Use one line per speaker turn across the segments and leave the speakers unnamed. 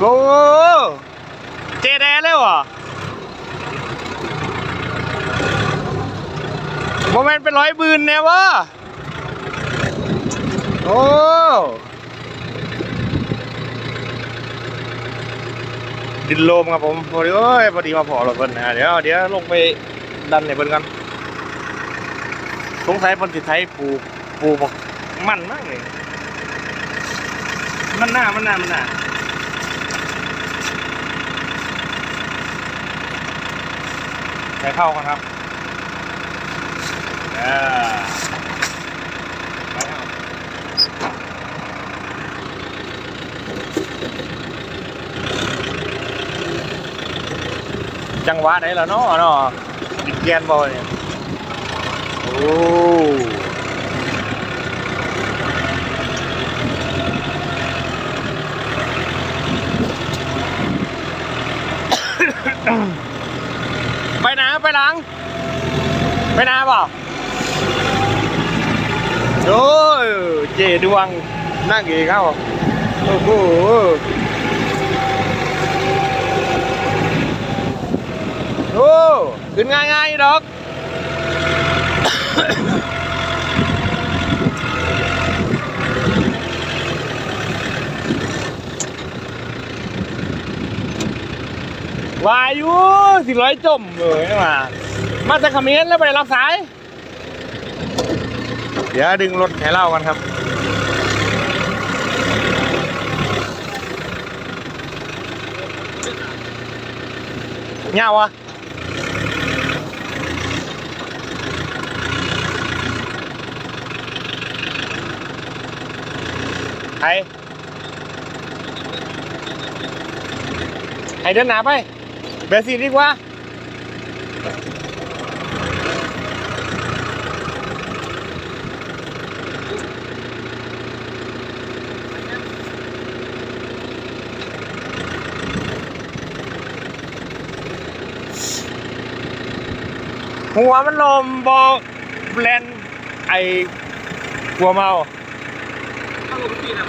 โอ้เจแดนเลยวะโมเมนเป็นร้อยบืนเนี่ยวะโอ้ดินโลมครับผมพอดีโอ้ยพอดีมาพอแล้วเพิ่นนะเดี๋ยวเดี๋ยวลงไปดันในเพิ่นกันสงสัยเพิ่นสิไทยปูปูบอกมันมากเลยมันหน้ามันหน้ามันหน้า ส่เข้ากันครับไปครับจังหวะไหนล่ะเนาะเนาะดิเกียนบอลเนี่ยโอ้ ไปนะไปหลัง ไปนาเปล่าโอ้ยเจดวงนั่งเองครับโอ้โหโอ้ขึ้นง่ายๆดอกวายุสิร้อยจมเลยมา มาจากเขมิ้นแล้วไปรับสาย เดี๋ยวดึงรถให้เล่ากันครับ เงาวะใครให้เดินหนาไป เบสซี่ดีกว่า หัวมันลมบอแลนไอ้กลัวเมา
ถ้าลงปีนะ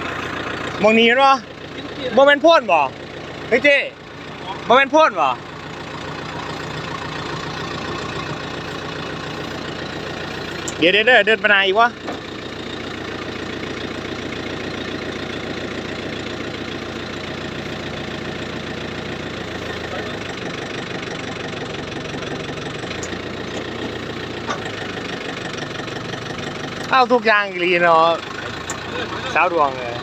มองนี้เห็นปะบอแม่นพ่นบ่เฮ้ยเจ้บ่แม่นพ่นบ่เดี๋ยวเดี๋ยวเดินไปไหนอีกวะ เอาทุกอย่างอีหลีเนาะสาวดวงเลย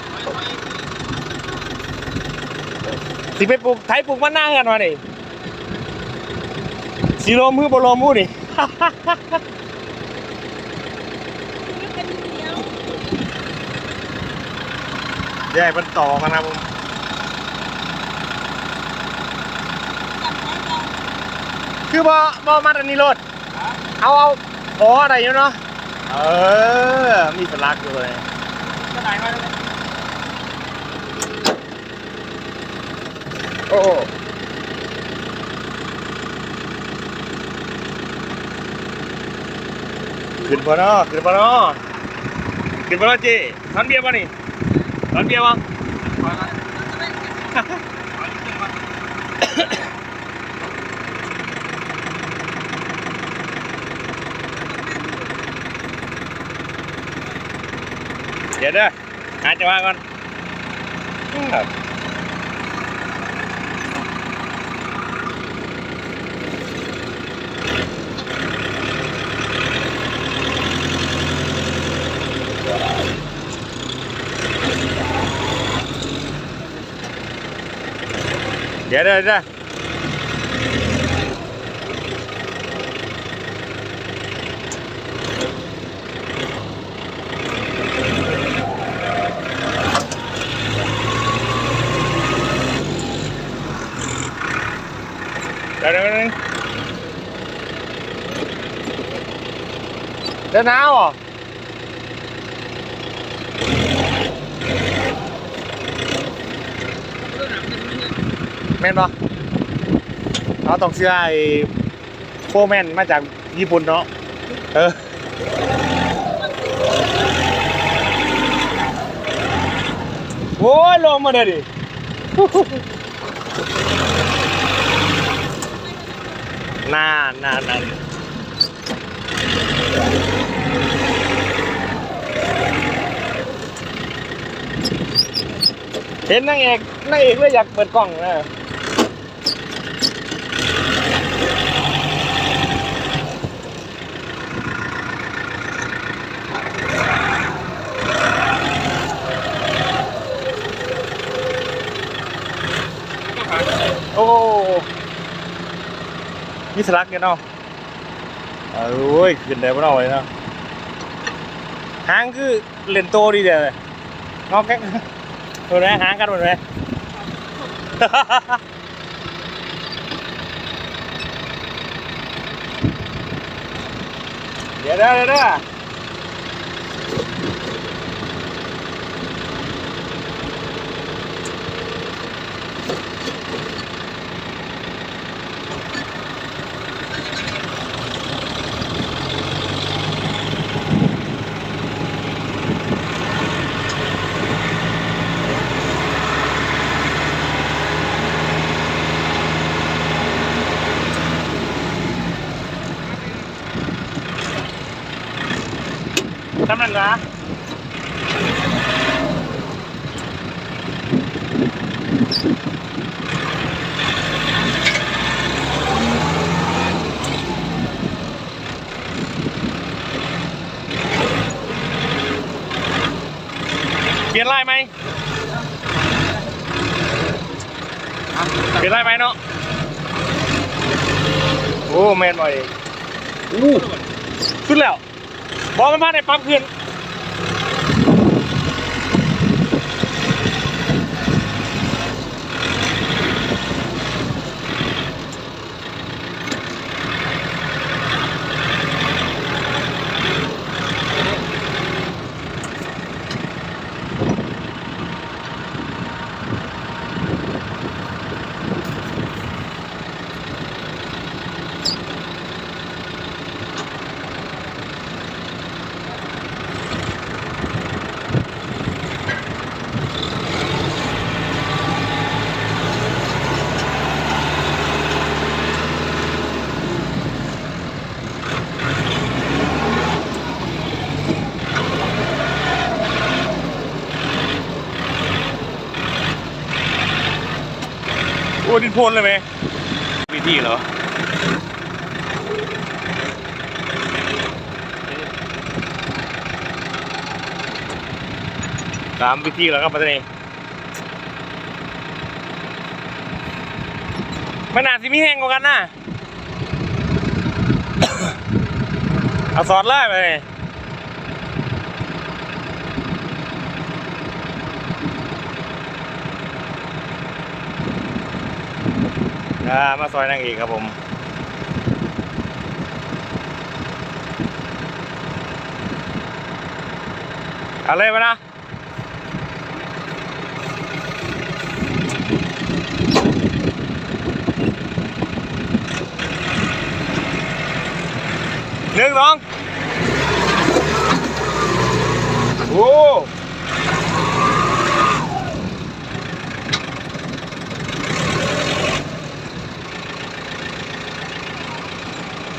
สิไปปลูกไทยปลูกมันหน้ากันมาดิสีลมมือบลมมือดิแยกมันต่อกันนะผมคือบ่บ่มัดอันนี้รถเอาเอาอ๋ออะไรอยู่เนาะ เออ มีสลักอยู่เลย
ก็ไหนมาเลย
โอ้โหขึ้นปะเนาะขึ้นปะเนาะขึ้นปะเนาะเจทอนเบียร์ป่ะนี่ทอนเบียร์ป่ะเดี๋ยวเด้อหา จังหวนี่เดินหนาวเหรอแม่นปะเราต้องเชื่อไอ้โฟร์แมนมาจากญี่ปุ่นเนาะ เออโอ้ยลงมาเลยดิ น่าน่าน่าเห็นนางเอกนางเอกเลยอยากเปิดกล้องนะ โอ้ มีสลักเนี่ยเนาะเอ้ยขึ้นได้บ่เนาะเลยเนาะหางคือเล่นโตดีเด้อเงอกแก๊กเห็นไหมหางกันหมดไหมเดี๋ยวเด้อเดี๋ยวเด้อ ทำนั่นะเปลี่ยนไลายไหมเปลี่ยนไลายไหมเนาะ โอ้แมนบ่อยอู้ขึ้นแล้ว บอกมันมาในปั๊มขึ้น ดินโพนเลยไหมวิธีเหรอตามวิธีแล้วครับปัตตานีมันอาจจะมีแห้งกว่ากันนะเอาสอดไล่ไปเลย อ่ามาซอยนางเอกครับผมเอาเลยมานะหนึ่งสองโอ้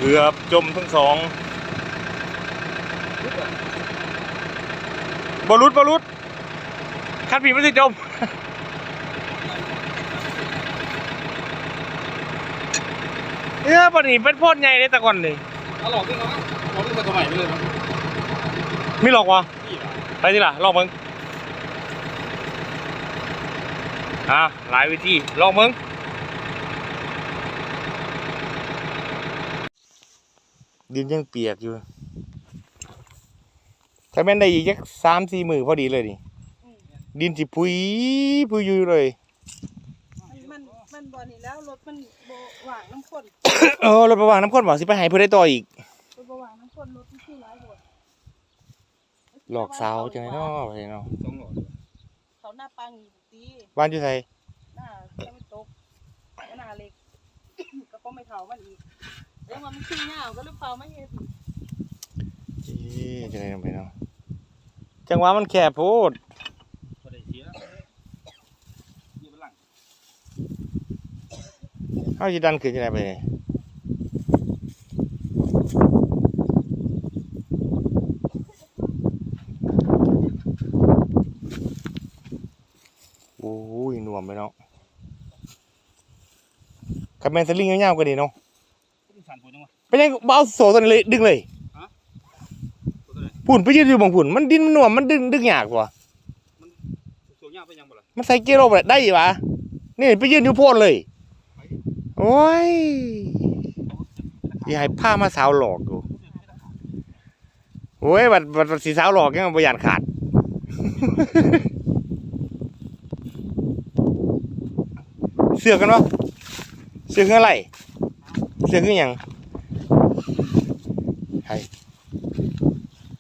เกือบจมทั้งสองบอลุดบอลุดคันผีมันสิจม เออปนี้เป็นโพดใหญ่เลยแต่ก่อนเลย
เอาหลอกขึ้นเขาหลอกขึ้นมาตัวใหม่ไปเลยนะ
ไม่หลอกวะ
พี่อะ
ไปสิล่ะลองมึงอะหลายวิธีลองมึง ดินยังเปียกอยู่ ถ้าแม่นได้อีกสักสามสี่มือพอดีเลยดิดินสิพุยพุยอยู่เลย
มันมันบ่นี่แล้วรถมันบ่ว่างน้ำข้น
เออรถประวางน้ำข้นบอกสิไปให้เพื่อได้ต่ออีก
รถบ่ว่างน้ำข้นรถที่ชื่อหลายโหด
หลอกสาวจังไงเนาะไปเนาะ
สองหลอด
เขาหน้าปังอีกตี
บ้านอยู่ไส
หน้าจะไม่ตกหน้าเล็ก ก็ก็ไม่เท่ามันอีก เอ้ยมันขี้เหงาก็หรือเปล่าไม่เห็น
จี้จังไงไปเนาะจังหวะมันแคบโพด
พอได้เสียยี่เป็นหลัง
เอาจะดันขึ้นจะได้ไปเนี่ยโอ้ยหน่วมไปเนาะคันแมนสลิงเงี้ยาวๆก็ดีเนาะ
สั่นปวดจังวะ
เป็นยังบ่เอาโซ่ตัวนี้เลยดึงเลย
ตัวไหน
ปุ่นไปยืนอยู่บางปุ่นมันดินมันหน่วมมันดึงดึงยากว่ะ
ตัวยากไปยังบ่ล่ะ
มันใส่เกียร์โรบได้อยู่วะนี่ไปยืนอยู่โพดเลยโอ้ยอย่าให้ผ้ามาสาวหลอกกูโอ้ยบัดบัดบัดสีสาวหลอกยังประหยัดขาดเสือกกันวะเสือกคืออะไร เสือกคือหยัง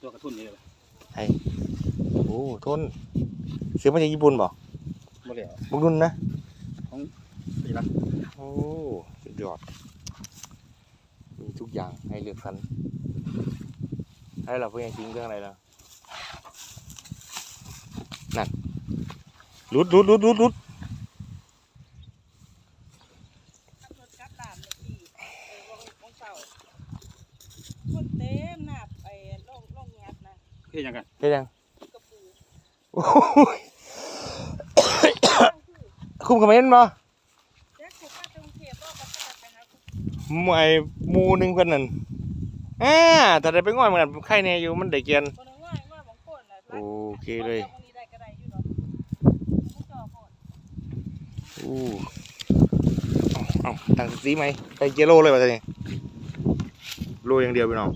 ตัวกระทุนนี่เลย
โอ้ทนเสือกมาจากญี่ปุ่นบ่
บ่เหลียว
บุกดุนนะ
นี่ละ
โอ้สุดยอดมีทุกอย่างให้เลือกสรรให้เราเพื่อนจริงเรื่องอะไรแล้วนั่นรุดรุดรุดรุดรุด
ขับรถกลับบ้านเลยพี่เออวงวงเสาคนเต็มหน้าไปโล่งโล่งงัดนะ
เฮ็ดยังกัน
เห็นยัง
กระปู
โอ้ย คุมคอมเมนต์มา
แจ็คถูกป้าจงเทียบก็กระแทกไปห
มไอ้หมูหนึ่งเพื่อนนั่นอ่าแต่ได้ไปง่อยเหมือนกันไข่แน่อยู่มันได้เกียนโอเคเลย
อู้
เอาตั้งสีไหมใส่เกียโลเลยวะตอนนี้โลอย่างเดียวพี่น้อง